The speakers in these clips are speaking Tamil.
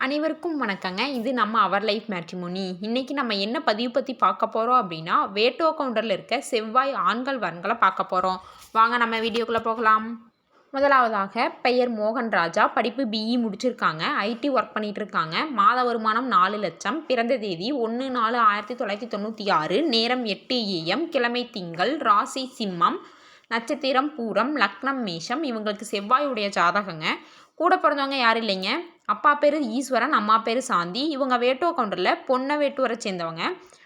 அனைவருக்கும் வணக்கங்க. இது நம்ம அவர் லைஃப் மேட்ரிமோனி இன்றைக்கி நம்ம என்ன பதிவு பற்றி பார்க்க போகிறோம் அப்படின்னா வேட்டோ கவுண்டரில் இருக்க செவ்வாய் ஆண்கள் வரன்களை பார்க்க போகிறோம் வாங்க நம்ம வீடியோக்குள்ளே போகலாம். முதலாவதாக பெயர் மோகன் ராஜா. படிப்பு பிஇ முடிச்சிருக்காங்க. ஐடி ஒர்க் பண்ணிட்டு இருக்காங்க. மாத வருமானம் நாலு லட்சம். பிறந்த தேதி ஒன்று நாலு ஆயிரத்தி தொள்ளாயிரத்தி தொண்ணூற்றி ஆறு. நேரம் எட்டு ஏஎம் கிழமை திங்கள். ராசி சிம்மம். நட்சத்திரம் பூரம். லக்னம் மேஷம். இவங்களுக்கு செவ்வாயுடைய ஜாதகங்க. கூட பிறந்தவங்க யாரும் இல்லைங்க. அப்பா பேர் ஈஸ்வரன் அம்மா பேர் சாந்தி. இவங்க வேட்டோ கவுண்டரில் பொன்னை வேட்டுவரை சேர்ந்தவங்க.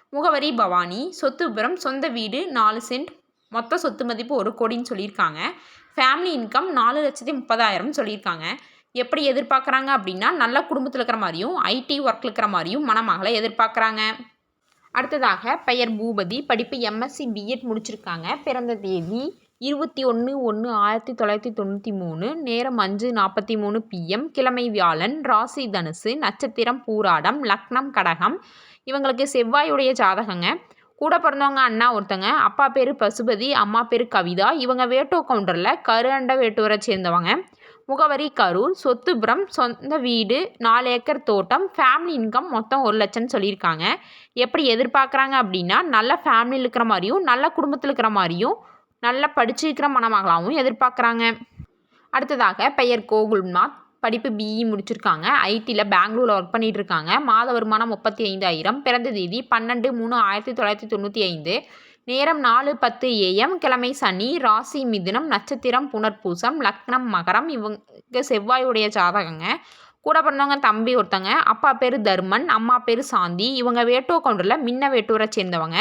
முகவரி பவானி. சொத்து விபரம் சொந்த வீடு நாலு சென்ட். மொத்த சொத்து மதிப்பு ஒரு கோடின்னு சொல்லியிருக்காங்க. ஃபேமிலி இன்கம் நாலு லட்சத்தி முப்பதாயிரம் சொல்லியிருக்காங்க. எப்படி எதிர்பார்க்குறாங்க அப்படின்னா நல்ல குடும்பத்தில் இருக்கிற மாதிரியும் ஐடி ஒர்க்கில் இருக்கிற மாதிரியும் மணமகளை எதிர்பார்க்குறாங்க. அடுத்ததாக பெயர் பூபதி படிப்பு எம்எஸ்சி பிஎட் முடிச்சிருக்காங்க. பிறந்த தேதி இருபத்தி ஒன்று ஒன்று ஆயிரத்தி தொள்ளாயிரத்தி தொண்ணூற்றி மூணு நேரம் அஞ்சு நாற்பத்தி மூணு பிஎம் கிழமை வியாழன் ராசி தனுசு நட்சத்திரம் பூராடம் லக்னம் கடகம். இவங்களுக்கு செவ்வாயுடைய ஜாதகங்க. கூட பிறந்தவங்க அண்ணா ஒருத்தங்க அப்பா பேர் பசுபதி அம்மா பேர் கவிதா. இவங்க வேட்டோ கவுண்டரில் கரு அண்ட வேட்டூரை சேர்ந்தவங்க. முகவரி கரூர் சொத்துபுரம் சொந்த வீடு நாலு ஏக்கர் தோட்டம் ஃபேமிலி இன்கம் மொத்தம் ஒரு லட்சம்னு சொல்லியிருக்காங்க. எப்படி எதிர்பார்க்குறாங்க அப்படின்னா நல்ல ஃபேமிலியில் இருக்கிற மாதிரியும் நல்ல குடும்பத்தில் இருக்கிற மாதிரியும் நல்லா படிச்சிருக்கிற மணமகளாகவும் எதிர்பார்க்குறாங்க. அடுத்ததாக பெயர் கோகுல்நாத். படிப்பு பிஇ முடிச்சிருக்காங்க. ஐடியில் பெங்களூரில் ஒர்க் பண்ணிகிட்ருக்காங்க இருக்காங்க. மாத வருமானம் முப்பத்தி ஐந்தாயிரம் பிறந்த தேதி பன்னெண்டு மூணு ஆயிரத்தி தொள்ளாயிரத்தி தொண்ணூற்றி ஐந்து. நேரம் நாலு பத்து ஏஎம் கிழமை சனி ராசி மிதுனம் நட்சத்திரம் புனர்பூசம் லக்னம் மகரம் இவங்க செவ்வாயுடைய ஜாதகங்க. கூட பிறந்தவங்க தம்பி ஒருத்தங்க. அப்பா பேர் தர்மன் அம்மா பேர் சாந்தி. இவங்க வேட்டோ கவுண்டரில் மின்ன வேட்டூரை சேர்ந்தவங்க.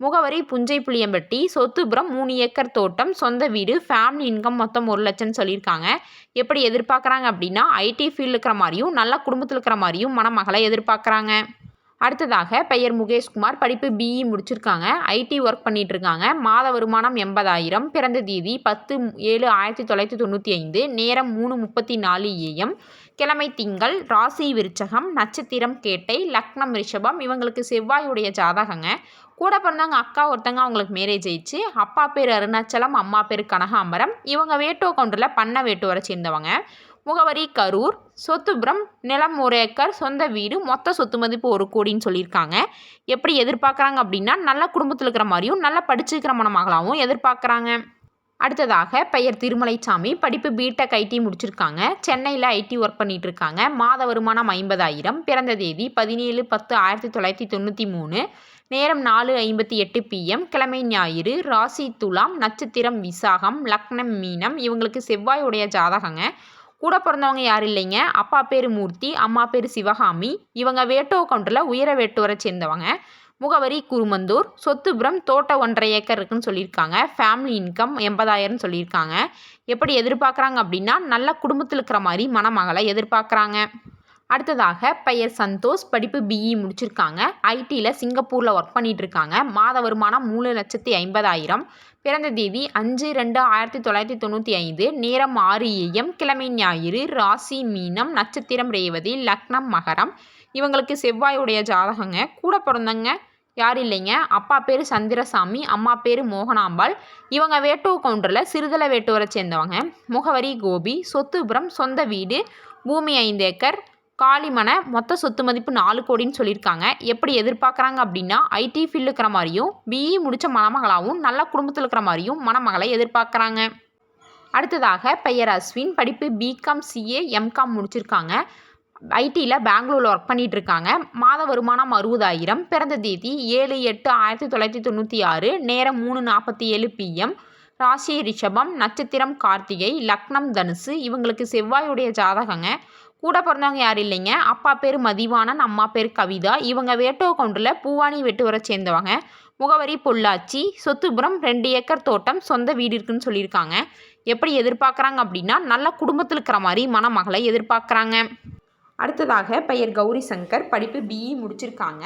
முகவரி புஞ்சை புளியம்பட்டி சொத்துபுரம் மூணு ஏக்கர் தோட்டம் சொந்த வீடு ஃபேமிலி இன்கம் மொத்தம் ஒரு லட்சம்னு சொல்லியிருக்காங்க. எப்படி எதிர்பார்க்குறாங்க அப்படின்னா ஐடி ஃபீல்டு இருக்கிற மாதிரியும் நல்ல குடும்பத்தில் இருக்கிற மாதிரியும் மணமகளை எதிர்பார்க்குறாங்க. அடுத்ததாக பெயர் முகேஷ்குமார் படிப்பு பிஇ முடிச்சிருக்காங்க. ஐடி ஒர்க் பண்ணிட்டு இருக்காங்க மாத வருமானம் எண்பதாயிரம் பிறந்த தேதி பத்து ஏழு ஆயிரத்தி தொள்ளாயிரத்தி தொண்ணூற்றி ஐந்து நேரம் மூணு முப்பத்தி நாலு ஏஎம் கிழமை திங்கள் ராசி விருச்சகம் நட்சத்திரம் கேட்டை லக்னம் ரிஷபம் இவங்களுக்கு செவ்வாயுடைய ஜாதகங்க. கூட பிறந்தவங்க அக்கா ஒருத்தங்க அவங்களுக்கு மேரேஜ் ஆயிடுச்சு. அப்பா பேர் அருணாச்சலம் அம்மா பேர் கனகாம்பரம். இவங்க வேட்டோ கவுண்டரில் பண்ண வேட்டுவரை சேர்ந்தவங்க. முகவரி கரூர் சொத்துபுரம் நிலம் ஒரு ஏக்கர் சொந்த வீடு மொத்த சொத்து மதிப்பு ஒரு கோடின்னு சொல்லியிருக்காங்க. எப்படி எதிர்பார்க்குறாங்க அப்படின்னா நல்ல குடும்பத்தில் இருக்கிற மாதிரியும் நல்லா படிச்சிருக்கிற மனமாகலாவும் எதிர்பார்க்குறாங்க. அடுத்ததாக பெயர் திருமலைச்சாமி படிப்பு பிடெக் ஐடி முடிச்சிருக்காங்க. சென்னையில் ஐடி ஒர்க் பண்ணிகிட்ருக்காங்க இருக்காங்க மாத வருமானம் ஐம்பதாயிரம் பிறந்த தேதி பதினேழு பத்து ஆயிரத்தி தொள்ளாயிரத்தி தொண்ணூற்றி மூணு நேரம் நாலு ஐம்பத்தி எட்டு பிஎம் கிழமை ஞாயிறு ராசி துலாம் நட்சத்திரம் விசாகம் லக்னம் மீனம் இவங்களுக்கு செவ்வாய் உடைய ஜாதகங்க. கூட பிறந்தவங்க யாரும் இல்லைங்க? அப்பா பேர் மூர்த்தி அம்மா பேர் சிவகாமி. இவங்க வேட்டோ கவுண்டரில் உயர வேட்டோரை சேர்ந்தவங்க. முகவரி குருமந்தூர் சொத்துபுரம் தோட்டம் ஒன்றரை ஏக்கர் இருக்குன்னு சொல்லியிருக்காங்க. ஃபேமிலி இன்கம் எண்பதாயிரம்னு சொல்லியிருக்காங்க. எப்படி எதிர்பார்க்குறாங்க அப்படின்னா நல்ல குடும்பத்தில் இருக்கிற மாதிரி மணமகளை எதிர்பார்க்குறாங்க. அடுத்ததாக பெயர் சந்தோஷ் படிப்பு பிஇ முடிச்சிருக்காங்க. ஐடியில் சிங்கப்பூரில் ஒர்க் பண்ணிட்டு இருக்காங்க மாத வருமானம் மூணு லட்சத்தி ஐம்பதாயிரம். பிறந்த தேதி அஞ்சு ரெண்டு ஆயிரத்தி தொள்ளாயிரத்தி தொண்ணூற்றி ஐந்து. நேரம் ஆறு ஏஎம் கிழமை ஞாயிறு. ராசி மீனம் நட்சத்திரம் ரேவதி லக்னம் மகரம். இவங்களுக்கு செவ்வாயுடைய ஜாதகங்க. கூட பிறந்தவங்க யார் இல்லைங்க? அப்பா பேர் சந்திரசாமி அம்மா பேர் மோகனாம்பாள். இவங்க வேட்டோ கவுண்டரில் சிறுதலை வேட்டுவரை சேர்ந்தவங்க. முகவரி கோபி சொத்துபுரம் சொந்த வீடு பூமி ஐந்து ஏக்கர் காளிமனை மொத்த சொத்து மதிப்பு நாலு கோடின்னு சொல்லியிருக்காங்க. எப்படி எதிர்பார்க்குறாங்க அப்படின்னா ஐடி ஃபீல்டு இருக்கிற மாதிரியும் பிஇ முடித்த மணமகளாகவும் நல்ல குடும்பத்தில் இருக்கிற மாதிரியும் மணமகளை எதிர்பார்க்குறாங்க. அடுத்ததாக பெயர் அஸ்வின் படிப்பு பிகாம் சிஏ எம்காம் முடிச்சிருக்காங்க. ஐடியில் பெங்களூரில் ஒர்க் பண்ணிகிட்ருக்காங்க இருக்காங்க மாத வருமானம் அறுபதாயிரம். பிறந்த தேதி ஏழு எட்டு ஆயிரத்தி தொள்ளாயிரத்தி தொண்ணூற்றி ஆறு நேரம் மூணு நாற்பத்தி ஏழு பிஎம் ராசி ரிஷபம் நட்சத்திரம் கார்த்திகை லக்னம் தனுசு. இவங்களுக்கு செவ்வாயுடைய ஜாதகங்க. கூட பிறந்தவங்க யாரும் இல்லைங்க. அப்பா பேர் மதிவானன் அம்மா பேர் கவிதா. இவங்க வேட்டோ கவுண்டரில் பூவானி வெட்டுவரை சேர்ந்தவங்க. முகவரி பொள்ளாச்சி. சொத்துபுரம் ரெண்டு ஏக்கர் தோட்டம். சொந்த வீடு இருக்குன்னு சொல்லியிருக்காங்க. எப்படி எதிர்பார்க்குறாங்க அப்படின்னா நல்ல குடும்பத்தில் இருக்கிற மாதிரி மணமகளை எதிர்பார்க்குறாங்க. அடுத்ததாக பெயர் கௌரி சங்கர். படிப்பு பிஇ முடிச்சிருக்காங்க.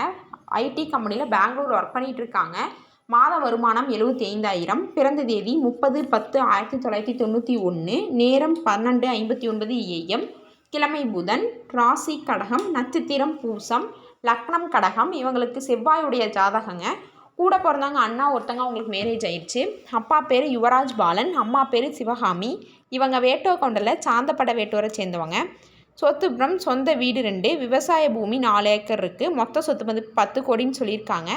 ஐடி கம்பெனியில் பெங்களூர் ஒர்க் பண்ணிகிட்டு இருக்காங்க. மாத வருமானம் எழுபத்தி ஐந்தாயிரம். பிறந்த தேதி முப்பது பத்து ஆயிரத்தி தொள்ளாயிரத்தி தொண்ணூற்றி ஒன்று நேரம் பன்னெண்டு ஐம்பத்தி ஒன்பது ஏஎம் கிழமை புதன். ராசி கடகம் நட்சத்திரம் பூசம் லக்னம் கடகம். இவங்களுக்கு செவ்வாயுடைய ஜாதகங்க. கூட பிறந்தவங்க அண்ணா ஒருத்தங்க அவங்களுக்கு மேரேஜ் ஆயிடுச்சு. அப்பா பேர் யுவராஜ் பாலன். அம்மா பேர் சிவகாமி. இவங்க வேட்டோ கொண்டில் சாந்தப்பட வேட்டோரை சேர்ந்தவங்க. சொத்துப்புறம் சொந்த வீடு ரெண்டு விவசாய பூமி நாலு ஏக்கர் இருக்குது மொத்த சொத்து வந்து பத்து கோடின்னு சொல்லியிருக்காங்க.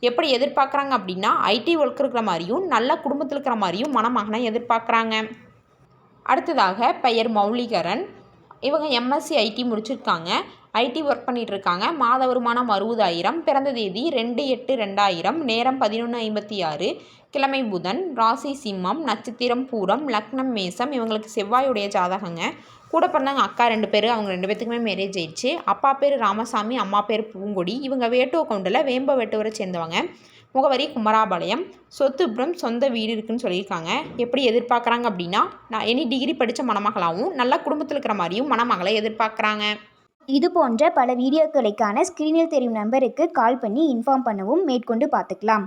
எப்படி எதிர்பார்க்குறாங்க அப்படின்னா ஐடி ஒர்க் இருக்கிற மாதிரியும் நல்ல குடும்பத்தில் இருக்கிற மாதிரியும் மணமகனை எதிர்பார்க்குறாங்க. அடுத்ததாக பெயர் மௌலிகரன். இவங்க எம்எஸ்சி ஐடி முடிச்சிருக்காங்க. ஐடி ஒர்க் பண்ணிகிட்டு இருக்காங்க. மாத வருமானம் அறுபதாயிரம். பிறந்த தேதி ரெண்டு எட்டு ரெண்டாயிரம். நேரம் பதினொன்று ஐம்பத்தி ஆறு. கிழமை புதன். ராசி சிம்மம். நட்சத்திரம் பூரம். லக்னம் மேசம். இவங்களுக்கு செவ்வாயுடைய ஜாதகங்க. கூட பிறந்தாங்க அக்கா ரெண்டு பேர் அவங்க ரெண்டு பேத்துக்குமே மேரேஜ் ஆயிடுச்சு. அப்பா பேர் ராமசாமி அம்மா பேர் பூங்கொடி. இவங்க வேட்டுவ கவுண்டில் வேம்ப வேட்டுவரை சேர்ந்தவங்க. முகவரி குமராபாளையம். சொத்துபுரம் சொந்த வீடு இருக்குன்னு சொல்லியிருக்காங்க. எப்படி எதிர்பார்க்குறாங்க அப்படின்னா நான் எனி டிகிரி படித்த மணமகளாகவும் நல்ல குடும்பத்தில் இருக்கிற மாதிரியும் மணமகளை எதிர்பார்க்குறாங்க. இது போன்ற பல வீடியோக்களுக்கான ஸ்க்ரீனில் தெரியும் நம்பருக்கு கால் பண்ணி இன்ஃபார்ம் பண்ணவும் மேற்கொண்டு பார்த்துக்கலாம்.